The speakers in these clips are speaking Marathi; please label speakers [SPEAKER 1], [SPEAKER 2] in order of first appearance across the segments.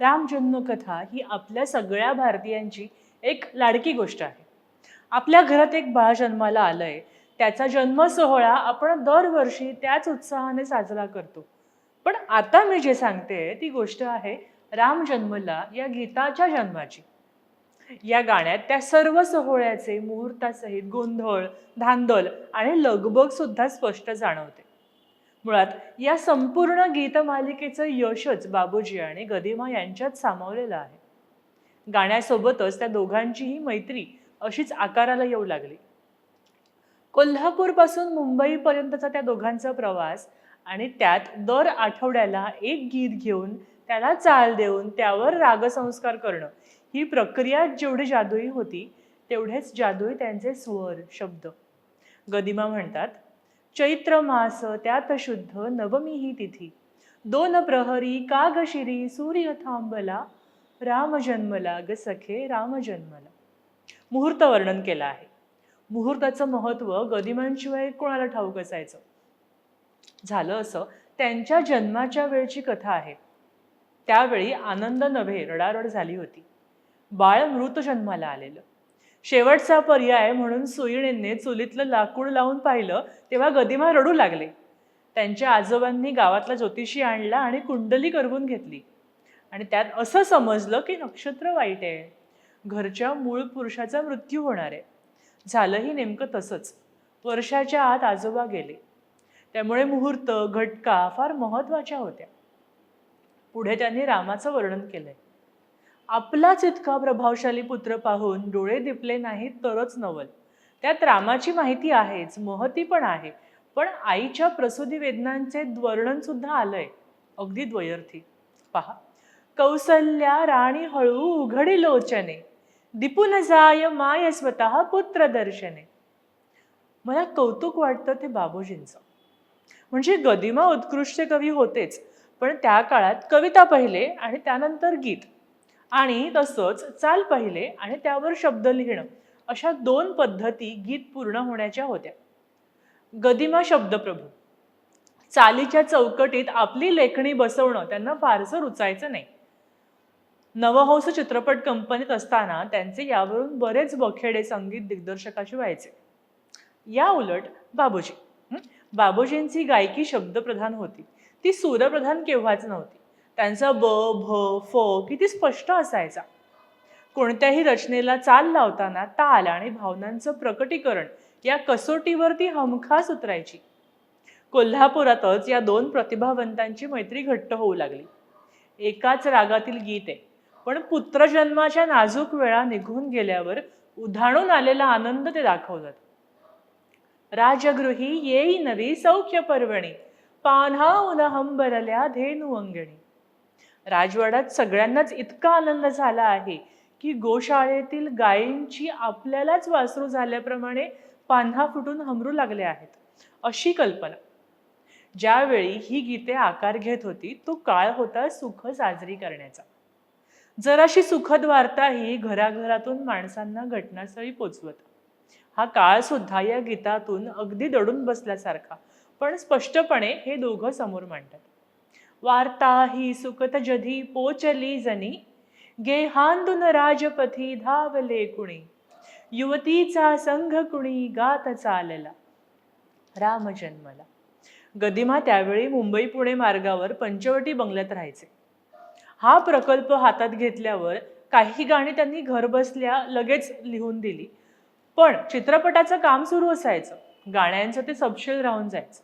[SPEAKER 1] राम जन्मकथा ही आपल्या सगळ्या भारतीयांची एक लाडकी गोष्ट आहे. आपल्या घरात एक बाळ जन्माला आलंय. त्याचा जन्म सोहळा आपण दरवर्षी त्याच उत्साहाने साजरा करतो. पण आता मी जे सांगते ती गोष्ट आहे राम जन्मला या गीताच्या जन्माची. या गाण्यात त्या सर्व सोहळ्याचे मुहूर्तासहित गोंधळ धांदल आणि लगबग सुद्धा स्पष्ट जाणवते. मुळात या संपूर्ण गीतमालिकेचं यशच बाबूजी आणि गदिमा यांच्यात सामावलेलं आहे. गाण्यासोबतच त्या दोघांचीही मैत्री अशीच आकाराला येऊ लागली. कोल्हापूरपासून मुंबईपर्यंतचा त्या दोघांचा प्रवास आणि त्यात दर आठवड्याला एक गीत घेऊन त्याला चाल देऊन त्यावर रागसंस्कार करणं ही प्रक्रिया जेवढी जादुई होती तेवढेच जादुई त्यांचे स्वर शब्द. गदिमा म्हणतात चैत्र मास त्यात शुद्ध नवमी ही तिथी. दोन प्रहरी कागशिरी सूर्य थांबला राम जन्मला ग सखे राम जन्मला. मुहूर्त वर्णन केलं आहे. मुहूर्ताचं महत्त्व गदिमांशिवाय कोणाला ठाऊक असायचं? झालं असं त्यांच्या जन्माच्या वेळची कथा आहे. त्यावेळी आनंद नव्हे रडारड झाली होती. बाळ मृत जन्माला आलेलं. शेवटचा पर्याय म्हणून सुईणींनी चुलीतलं लाकूड लावून पाहिलं तेव्हा गदिमा रडू लागले. त्यांच्या आजोबांनी गावातला ज्योतिषी आणला आणि कुंडली करवून घेतली. आणि त्यात असं समजलं की नक्षत्र वाईट आहे. घरच्या मूळ पुरुषाचा मृत्यू होणार आहे. झालंही नेमकं तसंच. वर्षाच्या आत आजोबा गेले. त्यामुळे मुहूर्त घटका फार महत्त्वाच्या होत्या. पुढे त्यांनी रामाचं वर्णन केलंय. आपलाच इतका प्रभावशाली पुत्र पाहून डोळे दिपले नाहीत तरच नवल. त्यात रामाची माहिती आहेच महती पण आहे. पण आईच्या प्रसूती वेदनांचे वर्णन सुद्धा आलंय. अगदी द्वयर्थी. पहा. कौसल्या राणी हळू उघडी लोचने. दिपून जाय माय स्वतः पुत्र दर्शने. मला कौतुक वाटतं ते बाबूजींचं. म्हणजे गदिमा उत्कृष्ट कवी होतेच पण त्या काळात कविता पहिले आणि त्यानंतर गीत. आणि तसंच चाल पहिले आणि त्यावर शब्द लिहिणं. अशा दोन पद्धती गीत पूर्ण होण्याच्या होत्या. गदिमा शब्दप्रभू चालीच्या चौकटीत आपली लेखणी बसवणं त्यांना फारसं रुचायचं नाही. नवहंस चित्रपट कंपनीत असताना त्यांचे यावरून बरेच बखेडे संगीत दिग्दर्शकाशी व्हायचे. या उलट बाबूजी. बाबूजींची गायकी शब्दप्रधान होती. ती सूरप्रधान केव्हाच नव्हती. त्यांचा ब भ फ किती स्पष्ट असायचा. कोणत्याही रचनेला चाल लावताना ताल आणि भावनांचं प्रकटीकरण या कसोटीवरती हमखास उतरायची. कोल्हापुरातच या दोन प्रतिभावंतांची मैत्री घट्ट होऊ लागली. एकाच रागातील गीत आहे पण पुत्रजन्माच्या नाजूक वेळा निघून गेल्यावर उधाणून आलेला आनंद ते दाखवतात. राजगृही येई नवी सौख्य पर्वणी पान्हा उलहंबरल्या धेनु अंगणी. राजवाड्यात सगळ्यांनाच इतका आनंद झाला आहे की गोशाळेतील गायींची आपल्यालाच वासरू झाल्याप्रमाणे पान्हा फुटून हमरू लागले आहेत. अशी कल्पना. ज्यावेळी ही गीते आकार घेत होती तो काळ होता सुख साजरी करण्याचा. जराशी सुखद वार्ता ही घराघरातून माणसांना घटनास्थळी पोचवत. हा काळ सुद्धा या गीतातून अगदी दडून बसल्यासारखा पण स्पष्टपणे हे दोघं समोर मांडतात. वार्ता ही सुखत जधी पोचली जनी गेहांदून राजपथी धावले कुणी युवतीचा संघ कुणी गात चालला राम जन्मला गदिमा त्यावेळी मुंबई पुणे मार्गावर पंचवटी बंगल्यात राहायचे. हा प्रकल्प हातात घेतल्यावर काही गाणी त्यांनी घरबसल्या लगेच लिहून दिली. पण चित्रपटाचं काम सुरू असायचं. गाण्यांचं ते सबशील राहून जायचं.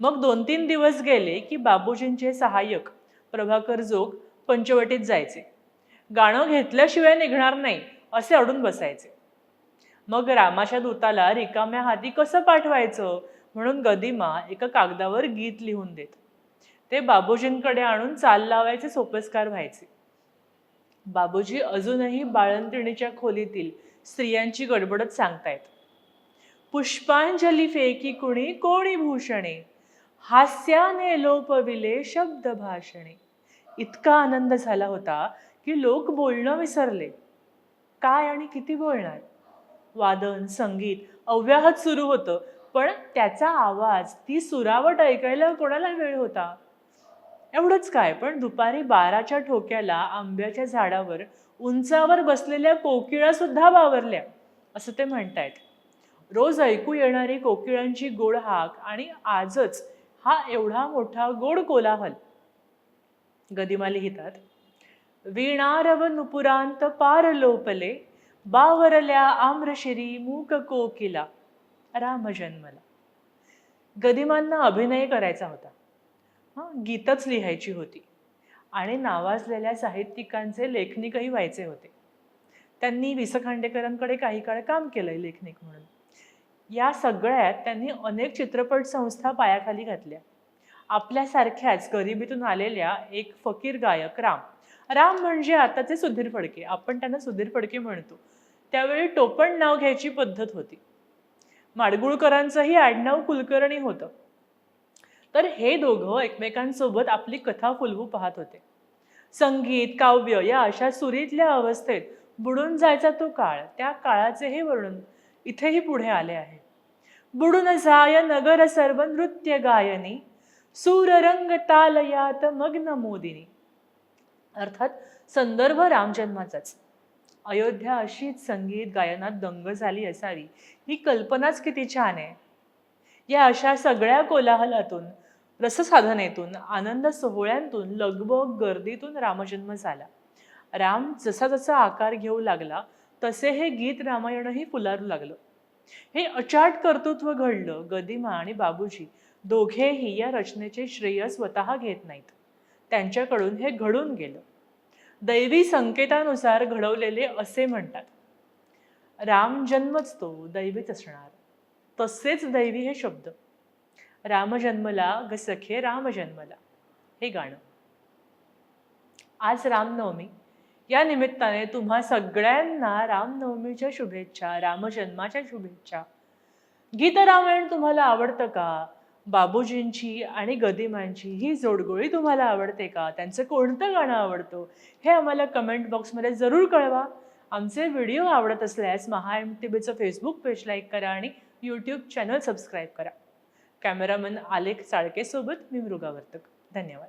[SPEAKER 1] मग दोन तीन दिवस गेले की बाबूजींचे सहाय्यक प्रभाकर जोग पंचवटीत जायचे. गाणं घेतल्याशिवाय निघणार नाही असे अडून बसायचे. मग रामाच्या दूताला रिकाम्या हाती कसं पाठवायचं? म्हणून गदिमा एका कागदावर गीत लिहून देत. ते बाबूजींकडे आणून चाल लावायचे सोपस्कार व्हायचे. बाबूजी अजूनही बाळंतिणीच्या खोलीतील स्त्रियांची गडबडच सांगतायत. पुष्पांजली फेकी कुणी कोणी भूषणे? हास्याने लोपविले शब्द भाषणे. इतका आनंद झाला होता की लोक बोलणं विसरले. काय आणि किती बोलणार? वादन संगीत अव्याहत सुरू होतं पण त्याचा आवाज ती सुरावट ऐकायला कोणाला वेळ होता? एवढंच काय पण दुपारी बाराच्या ठोक्याला आंब्याच्या झाडावर उंचावर बसलेल्या कोकिळा सुद्धा वावरल्या असं ते म्हणतायत. रोज ऐकू येणारी कोकिळांची गोड हाक आणि आजच हा एवढा मोठा गोड कोलाहल. गदिमा लिहितात वीणारव नुपुरांत पार लोपले बावरल्या आम्रशिरी मूक कोकिला. राम जन्मला. गदिमांना अभिनय करायचा होता. हां गीतच लिहायची होती. आणि नावाजलेल्या साहित्यिकांचे लेखनिकही व्हायचे होते. त्यांनी वि स खांडेकरांकडे काही काळ काम केलंय लेखनिक म्हणून. या सगळ्यात त्यांनी अनेक चित्रपट संस्था पायाखाली घातल्या. आपल्यासारख्याच गरिबीतून आलेल्या एक फकीर गायक राम. राम म्हणजे आताचे सुधीर फडके. आपण त्यांना सुधीर फडके म्हणतो. त्यावेळी टोपण नाव घ्यायची पद्धत होती. माडगुळकरांचंही आडनाव कुलकर्णी होतं. तर हे दोघं एकमेकांसोबत आपली कथा फुलवू पाहत होते. संगीत काव्य या अशा सुरीतल्या अवस्थेत बुडून जायचा तो काळ. त्या काळाचे हे वर्णन इथेही पुढे आले आहे. बुडून जाय नगर सर्व नृत्य गायनी सूररंग तालयात मग्न मोदिनी. अर्थात संदर्भ रामजन्माचाच अयोध्या अशीच संगीत गायनात दंग झाली असावी ही कल्पनाच किती छान आहे. या अशा सगळ्या कोलाहलातून रससाधनेतून आनंद सोहळ्यांतून लगबग गर्दीतून रामजन्म झाला. राम जसा जसा आकार घेऊ लागला तसे हे गीत रामायणही फुलारू लागलं. हे अचाट कर्तृत्व घडलं गदिमा आणि बाबूजी दोघेही या रचनेचे श्रेय स्वतः घेत नाहीत. त्यांच्याकडून हे घडून गेलं. दैवी संकेतानुसार घडवलेले असे म्हणतात. राम जन्मच तो दैवीच असणार. तसेच दैवी हे शब्द. राम जन्मला ग सखे राम जन्मला हे गाणं. आज रामनवमी. या निमित्ताने तुम्हा सगळ्यांना रामनवमीच्या शुभेच्छा रामजन्माच्या शुभेच्छा. गीत रामायण तुम्हाला आवडतं का? बाबूजींची आणि गदिमांची ही जोडगोळी तुम्हाला आवडते का? त्यांचं कोणतं गाणं आवडतं? हे आम्हाला कमेंट बॉक्समध्ये जरूर कळवा. आमचे व्हिडिओ आवडत असल्यास महा एम टी बीचं फेसबुक पेज लाईक करा आणि यूट्यूब चॅनल सबस्क्राईब करा. कॅमेरामन आलेख चाळकेसोबत मी मृगावर्तक. धन्यवाद.